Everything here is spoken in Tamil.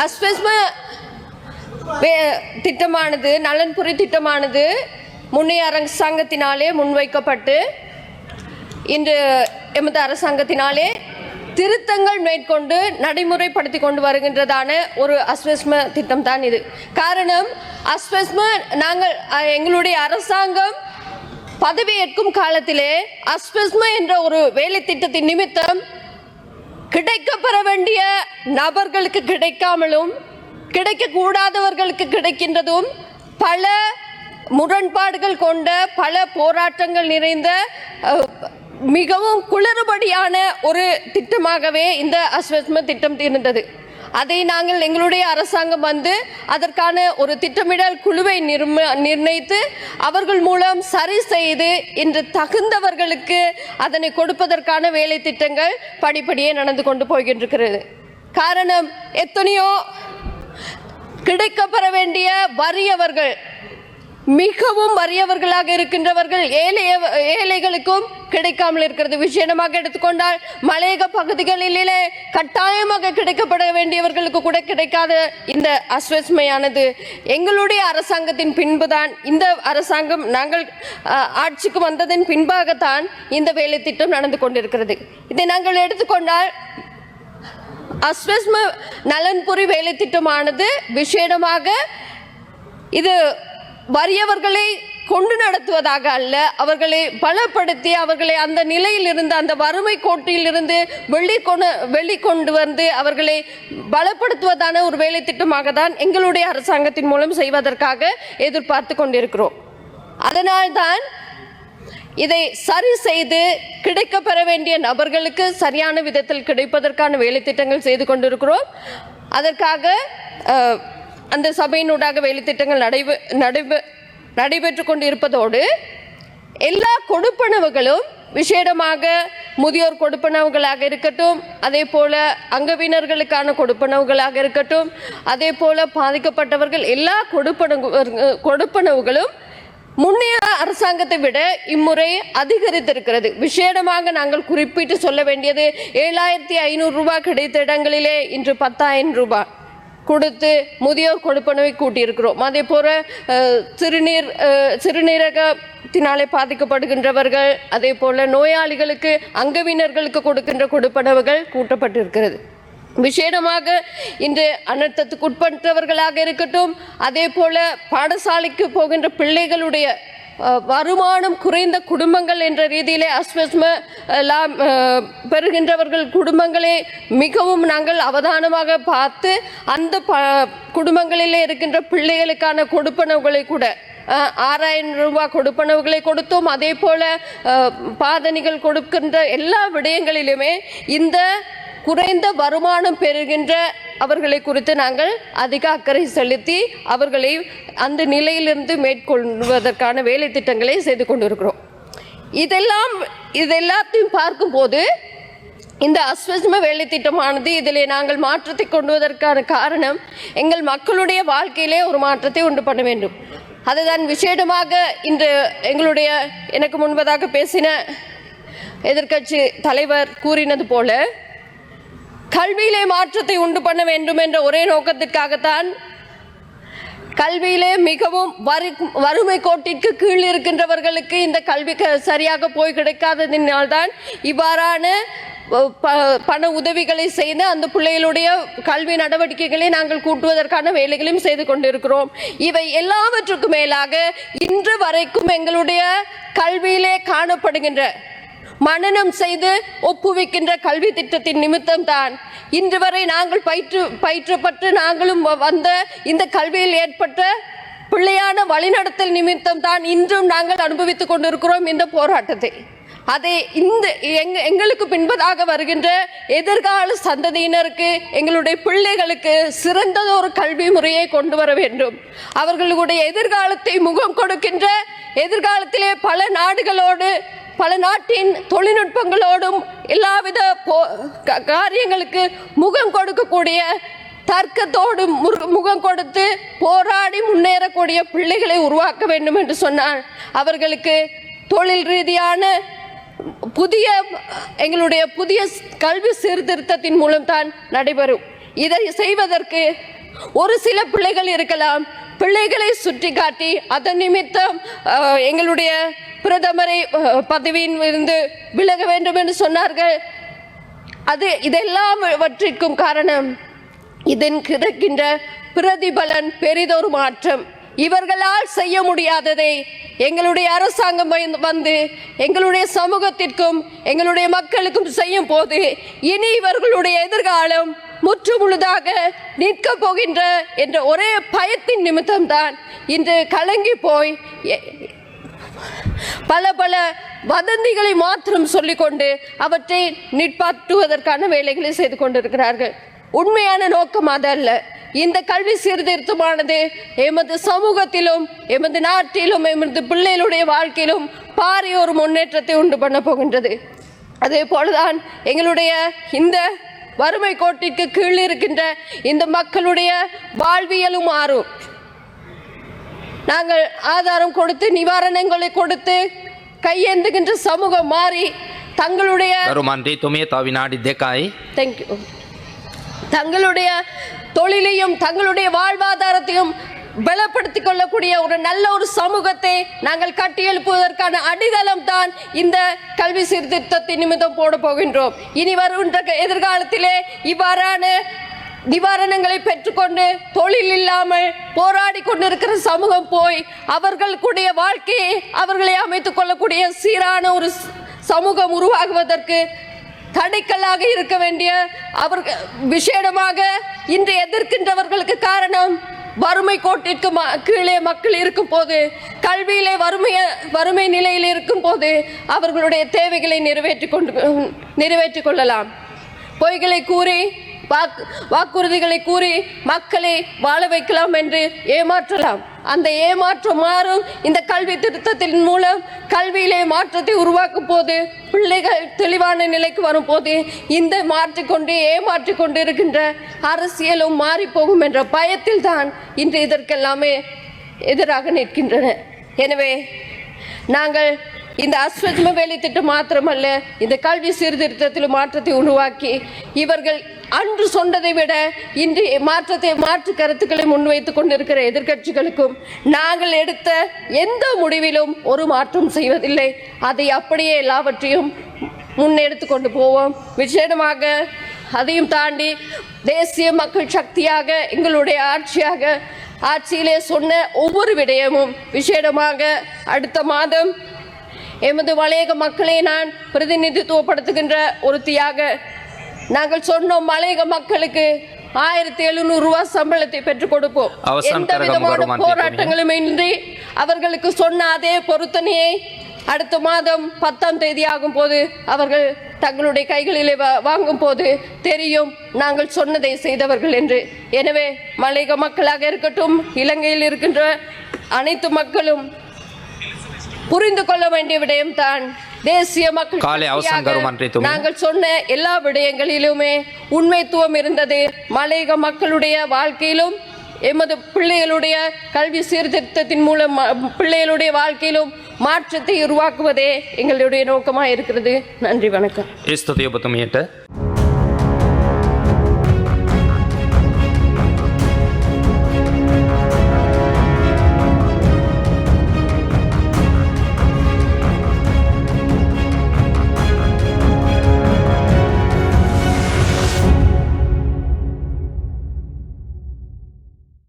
அஸ்பெஸ்ம வே- திட்டமானது நலன்புரி திட்டமானது முன்னைய அரசாங்கத்தினாலே முன்வைக்கப்பட்டு இன்று எமது அரசாங்கத்தினாலே திருத்தங்கள் மேற்கொண்டு நடைமுறைப்படுத்தி கொண்டு வருகின்றதான ஒரு அஸ்வஸ்ம திட்டம் தான் இது. காரணம் அஸ்வஸ்ம நாங்கள் எங்களுடைய அரசாங்கம் பதவியேற்கும் காலத்திலே அஸ்வஸ்ம என்ற ஒரு வேலை திட்டத்தின் நிமித்தம் கிடைக்கப்பெற வேண்டிய நபர்களுக்கு கிடைக்காமலும் கிடைக்கக்கூடாதவர்களுக்கு கிடைக்கின்றதும் பல முரண்பாடுகள் கொண்ட பல போராட்டங்கள் நிறைந்த மிகவும் குளறுபடியான ஒரு திட்டமாகவே இந்த அஸ்வஸ்ம திட்டம் இருந்தது அதை நாங்கள் எங்களுடைய அரசாங்கம் வந்து அதற்கான ஒரு திட்டமிடல் குழுவை நிர்ம நிர்ணயித்து அவர்கள் மூலம் சரி செய்து இன்று தகுந்தவர்களுக்கு அதனை கொடுப்பதற்கான வேலை திட்டங்கள் படிப்படியே நடந்து கொண்டு போய்கின்றிருக்கிறது காரணம் எத்தனையோ கிடைக்கப்பெற வேண்டிய வறியவர்கள் மிகவும் வறியவர்களாக இருக்கின்றவர்கள் ஏழை ஏழைகளுக்கும் கிடைக்காமல் இருக்கிறது. விஷயமாக எடுத்துக்கொண்டால் மலையக பகுதிகளிலே கட்டாயமாக கிடைக்கப்பட வேண்டியவர்களுக்கு கூட கிடைக்காத இந்த அஸ்வஸ்மையானது. எங்களுடைய அரசாங்கத்தின் பின்புதான் இந்த அரசாங்கம் நாங்கள் ஆட்சிக்கு வந்ததன் பின்பாகத்தான் இந்த வேலை திட்டம் நடந்து கொண்டிருக்கிறது. இதை நாங்கள் எடுத்துக்கொண்டால் அஸ்வஸ்ம நலன்புரி வேலை திட்டமானது விசேடமாக இது வறியவர்களை கொண்டு நடத்துவதாக அல்ல. அவர்களை பலப்படுத்தி அவர்களை அந்த நிலையிலிருந்து அந்த வறுமை கோட்டிலிருந்து வெளிக்கொண்டு வெளிக்கொண்டு வந்து அவர்களை பலப்படுத்துவதான ஒரு வேலை திட்டமாக தான் எங்களுடைய அரசாங்கத்தின் மூலம் செய்வதற்காக எதிர்பார்த்து கொண்டிருக்கிறோம். அதனால்தான் இதை சரி செய்து கிடைக்கப்பெற வேண்டிய நபர்களுக்கு சரியான விதத்தில் கிடைப்பதற்கான வேலை திட்டங்கள் செய்து கொண்டிருக்கிறோம். அதற்காக அந்த சபையினூடாக வேலை திட்டங்கள் நடைபெ நடைபெ நடைபெற்று கொண்டிருப்பதோடு எல்லா கொடுப்பனவுகளும் விசேடமாக முதியோர் கொடுப்பனவுகளாக இருக்கட்டும் அதே போல அங்கவினர்களுக்கான கொடுப்பனவுகளாக இருக்கட்டும் அதே போல பாதிக்கப்பட்டவர்கள் எல்லா கொடுப்பனவு கொடுப்பனவுகளும் முன்னைய அரசாங்கத்தை விட இம்முறை அதிகரித்திருக்கிறது. விசேடமாக நாங்கள் குறிப்பிட்டு சொல்ல வேண்டியது ஏழாயிரத்தி ஐநூறு ரூபாய் கிடைத்த இடங்களிலே இன்று பத்தாயிரம் ரூபாய் கொடுத்து முதியோர் கொடுப்பனவை கூட்டியிருக்கிறோம். அதே போல சிறுநீர் சிறுநீரகத்தினாலே பாதிக்கப்படுகின்றவர்கள் அதே போல நோயாளிகளுக்கு அங்கவினர்களுக்கு கொடுக்கின்ற கொடுப்பனவுகள் கூட்டப்பட்டிருக்கிறது. விசேடமாக இன்று அனர்த்தத்துக்கு உட்பட்டவர்களாக இருக்கட்டும் அதே போல பாடசாலைக்கு போகின்ற பிள்ளைகளுடைய வருமானம் குறைந்த குடும்பங்கள் என்ற ரீதியிலே அஸ்வஸ்ம எல்லாம் பெறுகின்றவர்கள் குடும்பங்களே மிகவும் நாங்கள் அவதானமாக பார்த்து அந்த ப குடும்பங்களிலே இருக்கின்ற பிள்ளைகளுக்கான கொடுப்பனவுகளை கூட ஆறாயிரம் ரூபாய் கொடுப்பனவுகளை கொடுத்தோம். அதே போல் பாதணிகள் கொடுக்கின்ற எல்லா விடயங்களிலுமே இந்த குறைந்த வருமானம் பெறுகின்ற அவர்களை குறித்து நாங்கள் அதிக அக்கறை செலுத்தி அவர்களை அந்த நிலையிலிருந்து மேற்கொள்வதற்கான வேலை திட்டங்களை செய்து கொண்டிருக்கிறோம். இதெல்லாம் இதெல்லாத்தையும் பார்க்கும்போது இந்த அஸ்வஸ்ம வேலை திட்டமானது இதில் நாங்கள் மாற்றத்தை கொண்டுவதற்கான காரணம் எங்கள் மக்களுடைய வாழ்க்கையிலே ஒரு மாற்றத்தை உண்டு பண்ண வேண்டும். அதுதான் விசேடமாக இன்று எங்களுடைய எனக்கு முன்பதாக பேசின எதிர்க்கட்சி தலைவர் கூறினது போல கல்வியிலே மாற்றத்தை உண்டு பண்ண வேண்டும் என்ற ஒரே நோக்கத்திற்காகத்தான் கல்வியிலே மிகவும் வறு வறுமை கோட்டிற்கு கீழ் இருக்கின்றவர்களுக்கு இந்த கல்வி க- சரியாக போய் கிடைக்காததினால்தான் இவ்வாறான ப- பண உதவிகளை செய்து அந்த பிள்ளைகளுடைய கல்வி நடவடிக்கைகளை நாங்கள் கூட்டுவதற்கான வேலைகளையும் செய்து கொண்டிருக்கிறோம். இவை எல்லாவற்றுக்கும் மேலாக இன்று வரைக்கும் எங்களுடைய கல்வியிலே காணப்படுகின்ற மனநம் செய்து ஒப்புவிக்கின்ற கல்வி திட்டத்தின் நிமித்தம் தான் இன்று வரை நாங்கள் பயிற்று பயிற்றப்பட்டு நாங்களும் வ- வந்த இந்த கல்வியில் ஏற்பட்ட பிள்ளையான வழிநடத்தல் நிமித்தம் தான் இன்றும் நாங்கள் அனுபவித்துக் கொண்டிருக்கிறோம் இந்த போராட்டத்தை. அதை இந்த எங்க எங்களுக்கு பின்பதாக வருகின்ற எதிர்கால சந்ததியினருக்கு எங்களுடைய பிள்ளைகளுக்கு சிறந்ததொரு கல்வி முறையை கொண்டு வர வேண்டும். அவர்களுடைய எதிர்காலத்தை முகம் கொடுக்கின்ற எதிர்காலத்திலே பல நாடுகளோடு பல நாட்டின் தொழில்நுட்பங்களோடும் எல்லாவித போ- க- காரியங்களுக்கு முகம் கொடுக்கக்கூடிய தர்க்கத்தோடு முரு- முகம் கொடுத்து போராடி முன்னேறக்கூடிய பிள்ளைகளை உருவாக்க வேண்டும் என்று சொன்னார். அவர்களுக்கு தொழில் ரீதியான புதிய எங்களுடைய புதிய கல்வி சீர்திருத்தத்தின் மூலம் தான் நடைபெறும். இதை செய்வதற்கு ஒரு சில பிள்ளைகள் இருக்கலாம். பிள்ளைகளை சுட்டி காட்டி அதன் நிமித்தம் எங்களுடைய பிரதமரை பதவியின் இருந்து விலக வேண்டும் என்று சொன்னார்கள். அது இதெல்லாவற்றிற்கும் காரணம் இதன் கிடைக்கின்ற பிரதிபலன் பெரிதொரு மாற்றம். இவர்களால் செய்ய முடியாததை எங்களுடைய அரசாங்கம் வந்து- வந்து எங்களுடைய சமூகத்திற்கும் எங்களுடைய மக்களுக்கும் செய்யும் போது இனி இவர்களுடைய எதிர்காலம் முற்று முழுதாக நிற்கப் போகின்ற என்ற ஒரே பயத்தின் நிமித்தம்தான் இன்று கலங்கி போய் எ- பல பல வதந்திகளை மாத்திரம் சொல்லிக்கொண்டு அவற்றை நிற்பாட்டுவதற்கான வேலைகளை செய்து கொண்டிருக்கிறார்கள். உண்மையான நோக்கம் அதல்ல. இந்த கல்வி சீர்திருத்தமானது எமது சமூகத்திலும் எமது நாட்டிலும் எமது பிள்ளைகளுடைய வாழ்க்கையிலும் பாரிய ஒரு முன்னேற்றத்தை உண்டு பண்ண போகின்றது. அதே போலதான் எங்களுடைய இந்த வறுமை கோட்டிற்கு கீழ் இருக்கின்ற இந்த மக்களுடைய வாழ்வியலும் மாறும். நாங்கள் ஆதாரம் கொடுத்து நிவாரணங்களை கொடுத்து கையேந்துகின்ற சமூகம் மாறி தங்களுடைய தேங்க்யூ தங்களுடைய தொழிலையும் தங்களுடைய வாழ்வாதாரத்தையும் பலப்படுத்தி கொள்ளக்கூடிய ஒரு நல்ல ஒரு சமூகத்தை நாங்கள் கட்டியெழுப்புவதற்கான அடித்தளம் தான் இந்த கல்வி சீர்திருத்தத்தின் நிமித்தம் போட போகின்றோம். இனி வருகின்ற எதிர்காலத்திலே இவ்வாறான நிவாரணங்களை பெற்றுக்கொண்டு தொழில் இல்லாமல் போராடி கொண்டிருக்கிற சமூகம் போய் அவர்களுக்குடைய வாழ்க்கையை அவர்களை அமைத்துக் கொள்ளக்கூடிய சீரான ஒரு சமூகம் உருவாகுவதற்கு தடைக்கல்லாக இருக்க வேண்டிய அவர்கள் விஷேடமாக இன்று எதிர்க்கின்றவர்களுக்கு காரணம் வறுமை கோட்டிற்கு ம- கீழே மக்கள் இருக்கும் போது கல்வியிலே வறுமைய வறுமை நிலையில் இருக்கும் போது அவர்களுடைய தேவைகளை நிறைவேற்றி கொண்டு நிறைவேற்றிக் கொள்ளலாம். பொய்களை கூறி வாக்குறுதிகளை கூறி மக்களை வாழ வைக்கலாம் என்று ஏமாற்றலாம். அந்த ஏமாற்றம் மாறும். இந்த கல்வி திருத்தத்தின் மூலம் கல்வியிலே மாற்றத்தை உருவாக்கும் போது பிள்ளைகள் தெளிவான நிலைக்கு வரும்போது இந்த மாற்றிக்கொண்டு ஏமாற்றிக் கொண்டு இருக்கின்ற அரசியலும் மாறி போகும் என்ற பயத்தில் தான் இன்று இதற்கெல்லாமே எதிராக நிற்கின்றன. எனவே நாங்கள் இந்த அஸ்வத்ம வேலை திட்டம் மாத்திரமல்ல இந்த கல்வி சீர்திருத்தத்தில் மாற்றத்தை உருவாக்கி இவர்கள் அன்று சொன்னதை விட இன்று மாற்றத்தை மாற்று கருத்துக்களை முன்வைத்துக் கொண்டிருக்கிற எதிர்க்கட்சிகளுக்கும் நாங்கள் எடுத்த எந்த முடிவிலும் ஒரு மாற்றம் செய்வதில்லை. அதை அப்படியே எல்லாவற்றையும் முன்னெடுத்து கொண்டு போவோம். விசேடமாக அதையும் தாண்டி தேசிய மக்கள் சக்தியாக எங்களுடைய ஆட்சியாக ஆட்சியிலே சொன்ன ஒவ்வொரு விடயமும் விசேடமாக அடுத்த மாதம் எமது வளையக மக்களை நான் பிரதிநிதித்துவப்படுத்துகின்ற ஒருத்தியாக நாங்கள் சொன்னோம் மலையக மக்களுக்கு ஆயிரத்தி எழுநூறு ரூபாய் சம்பளத்தை பெற்றுக் கொடுப்போம். எந்த விதமான போராட்டங்களும் இன்றி அவர்களுக்கு சொன்ன அதே பொருத்தனையை அடுத்த மாதம் பத்தாம் தேதி ஆகும் போது அவர்கள் தங்களுடைய கைகளிலே வாங்கும் போது தெரியும் நாங்கள் சொன்னதை செய்தவர்கள் என்று. எனவே மலையக மக்களாக இருக்கட்டும் இலங்கையில் இருக்கின்ற அனைத்து மக்களும் புரிந்து கொள்ள வேண்டிய விடயம் தான் தேசிய மக்கள் நாங்கள் சொன்ன எல்லா விடயங்களிலுமே உண்மைத்துவம் இருந்தது. மலையக மக்களுடைய வாழ்க்கையிலும் எமது பிள்ளைகளுடைய கல்வி சீர்திருத்தத்தின் மூலம் பிள்ளைகளுடைய வாழ்க்கையிலும் மாற்றத்தை உருவாக்குவதே எங்களுடைய நோக்கமாக இருக்கிறது நன்றி வணக்கம்.